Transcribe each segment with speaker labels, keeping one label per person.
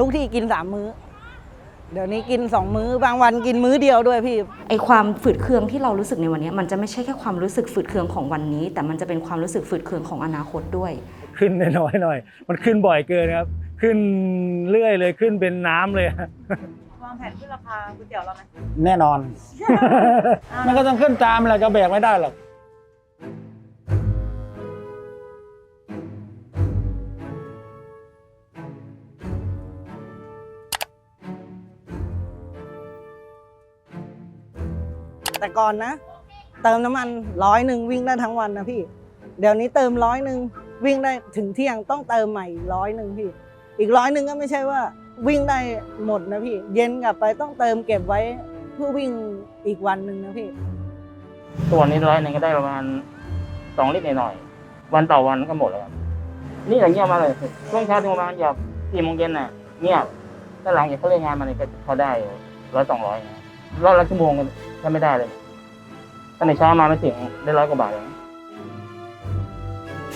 Speaker 1: ทุกที่กินสามมื้อ เดี๋ยวนี้กินสองมื้อบางวันกินมื้อเดียวด้วยพี่
Speaker 2: ไอความฝืดเคืองที่เรารู้สึกในวันนี้ มันจะไม่ใช่แค่ความรู้สึกฝืดเคืองของวันนี้ แต่มันจะเป็นความรู้สึกฝืดเคืองของอนาคตด้วย
Speaker 3: ขึ้นน้อยๆหน่อย มันขึ้นบ่อยเกินครับ ขึ้นเรื่อยเลยขึ้นเป็นน้ำเลย
Speaker 1: วางแผนขึ้นราคาก๋วยเตี๋ยวเราไหม
Speaker 4: แน่นอน มันก็ต้องขึ้นตามอะไรก็แบกไม่ได้หรอก
Speaker 1: แต่ก่อนนะ เติมน้ำมันร้อยหนึ่งวิ่งได้ทั้งวันนะพี่ เดี๋ยวนี้เติมร้อยหนึ่งวิ่งได้ถึงเที่ยงต้องเติมใหม่ร้อยหนึ่งพี่ อีกร้อยหนึ่งก็ไม่ใช่ว่าวิ่งได้หมดนะพี่ เย็นกลับไปต้องเติมเก็บไว้เพื่อวิ่งอีกวันหนึ่งนะพี่
Speaker 5: ตัวนี้ร้อยหนึ่งก็ได้ประมาณสองลิตรหน่อยๆวันต่อวันก็หมดแล้วครับนี่อย่างเงียบมาเลยช่วงเช้าถึงประมาณแบบสี่โมงเย็นน่ะเงียบถ้าหลังจากเขาเลิกงานมาเนี่ยก็พอได้ร้อยสองร้อยรอบละชั่วโมงก็ไม่ได้เลย ตั้งแต่เช้ามาไม่ถึงได้ร้อยกว่าบาทเลย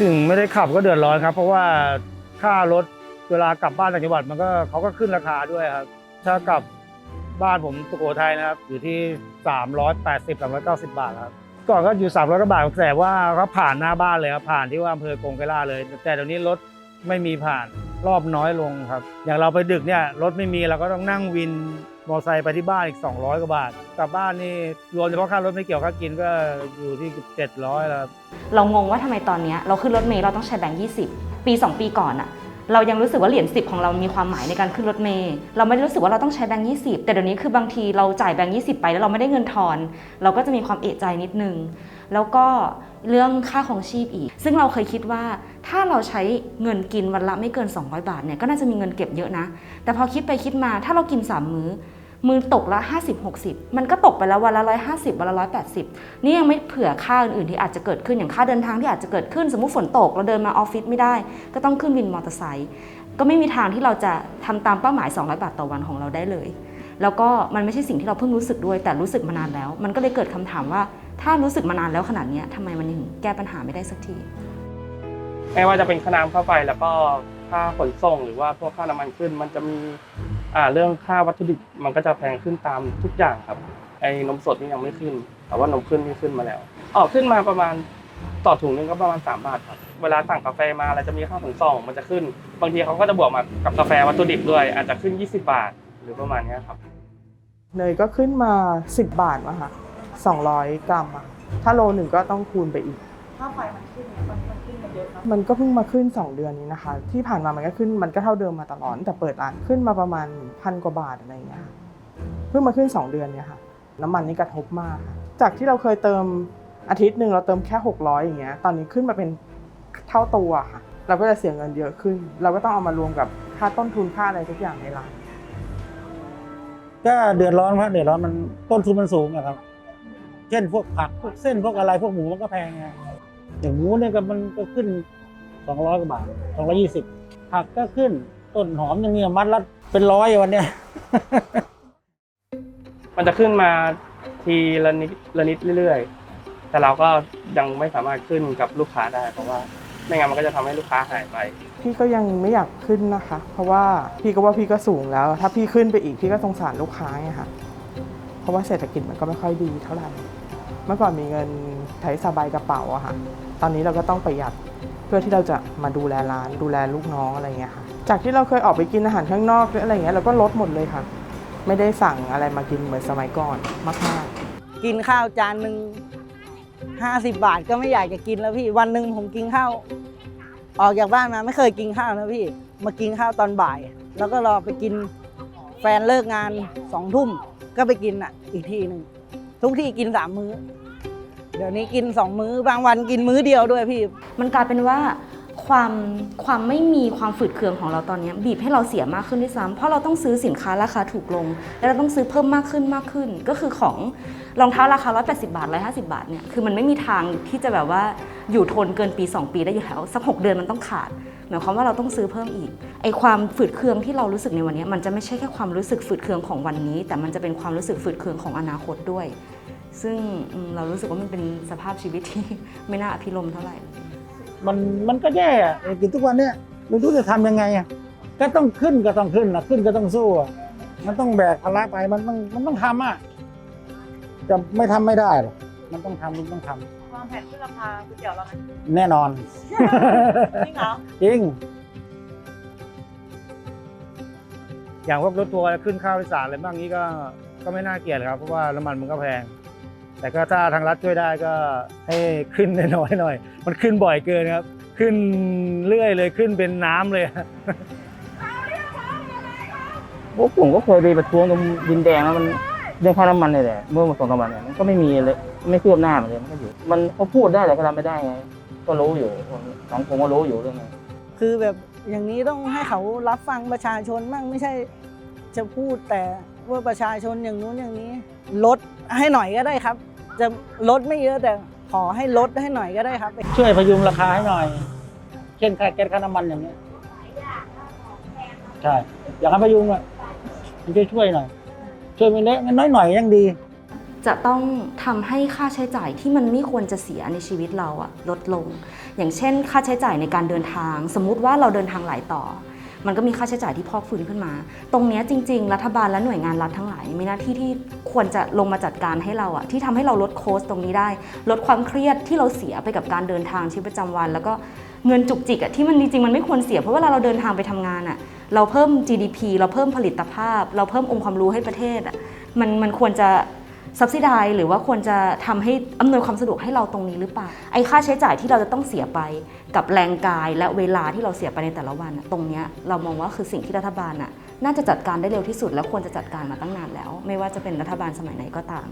Speaker 3: ถึงไม่ได้ขับก็เดือดร้อนครับ เพราะว่าค่ารถเวลากลับบ้านต่างจังหวัดมันก็เขาก็ขึ้นราคาด้วยครับ ถ้ากลับบ้านผมสุโขทัยนะครับ อยู่ที่ 380 390 บาทครับก่อนก็อยู่ 300กว่าบาทแต่ว่าเขาผ่านหน้าบ้านเลยครับผ่านที่ว่าอำเภอกงไกรลาเลย แต่เดี๋ยวนี้รถไม่มีผ่านรอบน้อยลงครับ อย่างเราไปดึกเนี่ยรถไม่มีเราก็ต้องนั่งวิน มอไซค์ไปที่บ้านอีก 200 กว่าบาท กลับบ้านนี่รวมเฉพาะค่ารถไม่เกี่ยวค่ากินก็อยู่ที่ 700แล้วครับ
Speaker 2: เรางงว่าทำไมตอนนี้เราขึ้นรถเมล์เราต้องใช้แบงค์ยี่สิบปี 2 ปีก่อนอะเรายังรู้สึกว่าเหรียญสิบของเรามีความหมายในการขึ้นรถเมล์เราไม่ได้รู้สึกว่าเราต้องใช้แบงค์ยี่สิบแต่เดี๋ยวนี้คือบางทีเราจ่ายแบงค์ยี่สิบไปแล้วเราไม่ได้เงินทอน เราก็จะมีความเอะใจนิดนึง แล้วก็เรื่องค่าของชีพอีก ซึ่งเราเคยคิดว่าถ้าเราใช้เงินกินวันละไม่เกิน 200 บาทเนี่ยก็น่าจะมีเงินเก็บเยอะนะ แต่พอคิดไปคิดมาถ้าเรากิน 3 มื้อมือตกละ 50 60 มันก็ตกไปแล้ววันละ 150 วันละ 180 นี่ยังไม่เผื่อค่าอื่นๆที่อาจจะเกิดขึ้นอย่างค่าเดินทางที่อาจจะเกิดขึ้น สมมุติฝนตกเราเดินมาออฟฟิศไม่ได้ ก็ต้องขึ้นวินมอเตอร์ไซค์ก็ไม่มีทางที่เราจะทำตามเป้าหมาย 200 บาทต่อวันของเราได้เลย แล้วก็มันไม่ใช่สิ่งที่เราเพิ่งรู้สึกด้วย แต่รู้สึกมานานแล้ว มันก็เลยเกิดคำถามว่า ถ้ารู้สึกมานานแล้วขนาดนี้ยทำไมมันยังแก้ปัญหาไม่ได้สักที
Speaker 6: ไม่ว่าจะเป็นค่าน้ำค่าไฟแล้วก็ค่าขนส่ง หรือว่าพวกค่าน้ำมันขึ้น มันจะมีเรื่องค่าวัตถุดิบมันก็จะแพงขึ้นตามทุกอย่างครับไอ้นมสดนี่ยังไม่ขึ้น แต่ว่านมขึ้นนี่ขึ้นมาแล้วออกขึ้นมาประมาณต่อถุงนึงก็ประมาณ3บาทครับเวลาสั่งกาแฟมาเราจะมีค่าขนส่งมันจะขึ้น บางทีเขาก็จะบวกมากับกาแฟวัตถุดิบด้วยอาจจะขึ้น 20 บาท หรือประมาณเนี้ยครับ
Speaker 7: เนยก็ขึ้นมา 10 บาทมาค่ะ200 กรัมอะถ้าโลหนึ่งก็ต้องคูณไปอีก
Speaker 1: ค่าไฟมันขึ้นตอนนี้มันขึ้นมาเยอะนะ
Speaker 7: มันก็เพิ่งมาขึ้น 2 เดือนนี้นะคะ ที่ผ่านมามันก็ขึ้นมันก็เท่าเดิมมาตลอดตั้งแต่เปิดร้านขึ้นมาประมาณพันกว่าบาทอะไรอย่างเงี้ยค่ะเพิ่งมาขึ้น 2 เดือนเนี่ยค่ะ น้ำมันนี่กระทบมากค่ะจากที่เราเคยเติมอาทิตย์หนึ่งเราเติมแค่ 600 อย่างเงี้ยตอนนี้ขึ้นมาเป็นเท่าตัวค่ะ เราก็จะเสียเงินเยอะขึ้น เราก็ต้องเอามารวมกับค่าต้นทุนค่าอะไรทุกอย่างในร้าน
Speaker 4: ก็เดือดร้อนครับเดือดร้อนมันต้นทุนมันสูงอะครับ เช่นพวกผักพวกเส้นพวกอะไรพวกหมูมันก็แพงไงอย่างหมูเนี่ยก็มันก็ขึ้นสองร้อยกว่าบาทสองร้อยี่สิบผักก็ขึ้นต้นหอมยังเนี่ยมัดละเป็นร้อยวันเนี้ย
Speaker 6: มันจะขึ้นมาทีละนิดละนิดเรื่อยๆ แต่เราก็ยังไม่สามารถขึ้นกับลูกค้าได้เพราะว่า ไม่งั้นมันก็จะทำให้ลูกค้าหายไป
Speaker 7: พี่ก็ยังไม่อยากขึ้นนะคะ เพราะว่าพี่ก็ว่าพี่ก็สูงแล้ว ถ้าพี่ขึ้นไปอีกพี่ก็สงสารลูกค้าไงค่ะ เพราะว่าเศรษฐกิจมันก็ไม่ค่อยดีเท่าไหร่ เมื่อก่อนมีเงินใช้สบายกระเป๋าอะค่ะ ตอนนี้เราก็ต้องประหยัดเพื่อที่เราจะมาดูแลร้านดูแลลูกน้องอะไรเงี้ยค่ะ จากที่เราเคยออกไปกินอาหารข้างนอกหรืออะไรเงี้ยเราก็ลดหมดเลยค่ะ ไม่ได้สั่งอะไรมากินเหมือนสมัยก่อนมากๆ
Speaker 1: กินข้าวจานหนึ่ง ห้าสิบบาทก็ไม่อยากจะกินแล้วพี่ วันหนึ่งผมกินข้าวออกจากบ้านมาไม่เคยกินข้าวนะพี่ มากินข้าวตอนบ่าย แล้วก็รอไปกินแฟนเลิกงานสองทุ่มก็ไปกินอะ อีกทีหนึ่งทุกที่กินสามมื้อ เดี๋ยวนี้กินสองมื้อบางวันกินมื้อเดียวด้วยพี่
Speaker 2: มันกลายเป็นว่า ความความไม่มีความฝืดเคืองของเราตอนนี้บีบให้เราเสียมากขึ้นด้วยซ้ำเพราะเราต้องซื้อสินค้าราคาถูกลง แล้วเราต้องซื้อเพิ่มมากขึ้นมากขึ้น ก็คือของรองเท้าราคา 180 บาท 150 บาทเนี่ยคือมันไม่มีทางที่จะแบบว่าอยู่ทนเกินปี 2 ปีได้อยู่แล้วสัก 6 เดือนมันต้องขาดหมายความว่าเราต้องซื้อเพิ่มอีกไอความฝืดเคืองที่เรารู้สึกในวันนี้ มันจะไม่ใช่แค่ความรู้สึกฝืดเคืองของวันนี้ แต่มันจะเป็นความรู้สึกฝืดเคืองของอนาคตด้วย ซึ่งเรารู้สึกว่ามันเป็นสภาพชีวิตที่ไม่น่าอภิรมเท่าไหร่
Speaker 4: มันมันก็แย่อะกินทุกวันเนี่ยไม่รู้จะทำยังไงอะก็ต้องขึ้นก็ต้องขึ้นนะขึ้นก็ต้องสู้อะมันต้องแบกภาระไปมันต้องมันต้องทำอะจะไม่ทำไม่ได้หรอกมันต้องทำมันต้องทำ
Speaker 1: วางแผนขึ้นราคาก๋วยเตี๋ยวเราไหม
Speaker 4: แน่นอน
Speaker 1: จริงเหรอ
Speaker 4: จริง
Speaker 3: อย่างพวกรถทัวร์ขึ้นค่าโดยสารอะไรบ้างนี้ก็ก็ไม่น่าเกลียดครับเพราะว่าน้ำมันมันก็แพง แต่ก็ถ้าทางรัฐช่วยได้ก็ให้ขึ้นน้อยๆหน่อย มันขึ้นบ่อยเกินครับ ขึ้นเรื่อยเลยขึ้นเป็นน้ำเลย
Speaker 5: พวกผมก็เคยไปประท้วงตรงดินแดงแล้วมันเรื่องค่าน้ำมันเลยแหละเมื่อมาสองสามวันเนี่ยมันก็ไม่มีเลยไม่คืบหน้ามันเลยมันก็อยู่ มันเขาพูดได้แต่ก็ทำไม่ได้ไง ก็รู้อยู่สังคมก็รู้อยู่เรื่องนี้
Speaker 1: คือแบบอย่างนี้ต้องให้เขารับฟังประชาชนบ้างไม่ใช่จะพูดแต่ว่าประชาชนอย่างนู้นอย่างนี้ ลด ให้หน่อยก็ได้ครับ จะลดไม่เยอะแต่ขอให้ลดให้หน่อยก็ได้ครับ
Speaker 4: ช่วยพยุงราคาให้หน่อย เช่นค่าแก๊สค่าน้ำมันอย่างเงี้ยใช่ อยากให้พยุงอะมันช่วยช่วยหน่อย ช่วยไม่เล็กน้อยหน่อยยังดี
Speaker 2: จะต้องทำให้ค่าใช้จ่ายที่มันไม่ควรจะเสียในชีวิตเราอะลดลง อย่างเช่น ค่าใช้จ่ายในการเดินทาง สมมุติว่าเราเดินทางหลายต่อ มันก็มีค่าใช้จ่ายที่พอกฟื้นขึ้นมา ตรงนี้จริง ๆ รัฐบาลและหน่วยงานรัฐทั้งหลาย มีหน้าที่ที่ควรจะลงมาจัดการให้เราอะที่ทำให้เราลดโคสตรงนี้ได้ ลดความเครียดที่เราเสียไปกับการเดินทางชีวิตประจำวัน แล้วก็เงินจุกจิกอะที่มันจริงๆมันไม่ควรเสียเพราะเวลาเราเดินทางไปทำงานอะเราเพิ่ม GDP เราเพิ่มผลิตภาพ เราเพิ่มองค์ความรู้ให้ประเทศอะมันมันควรจะ สับซิไดหรือว่าควรจะทำให้อำนวยความสะดวกให้เราตรงนี้หรือเปล่าไอ้ค่าใช้จ่ายที่เราจะต้องเสียไปกับแรงกายและเวลาที่เราเสียไปในแต่ละวันน่ะตรงนี้เรามองว่าคือสิ่งที่รัฐบาลน่ะน่าจะจัดการได้เร็วที่สุด และควรจะจัดการมาตั้งนานแล้ว ไม่ว่าจะเป็นรัฐบาลสมัยไหนก็ตาม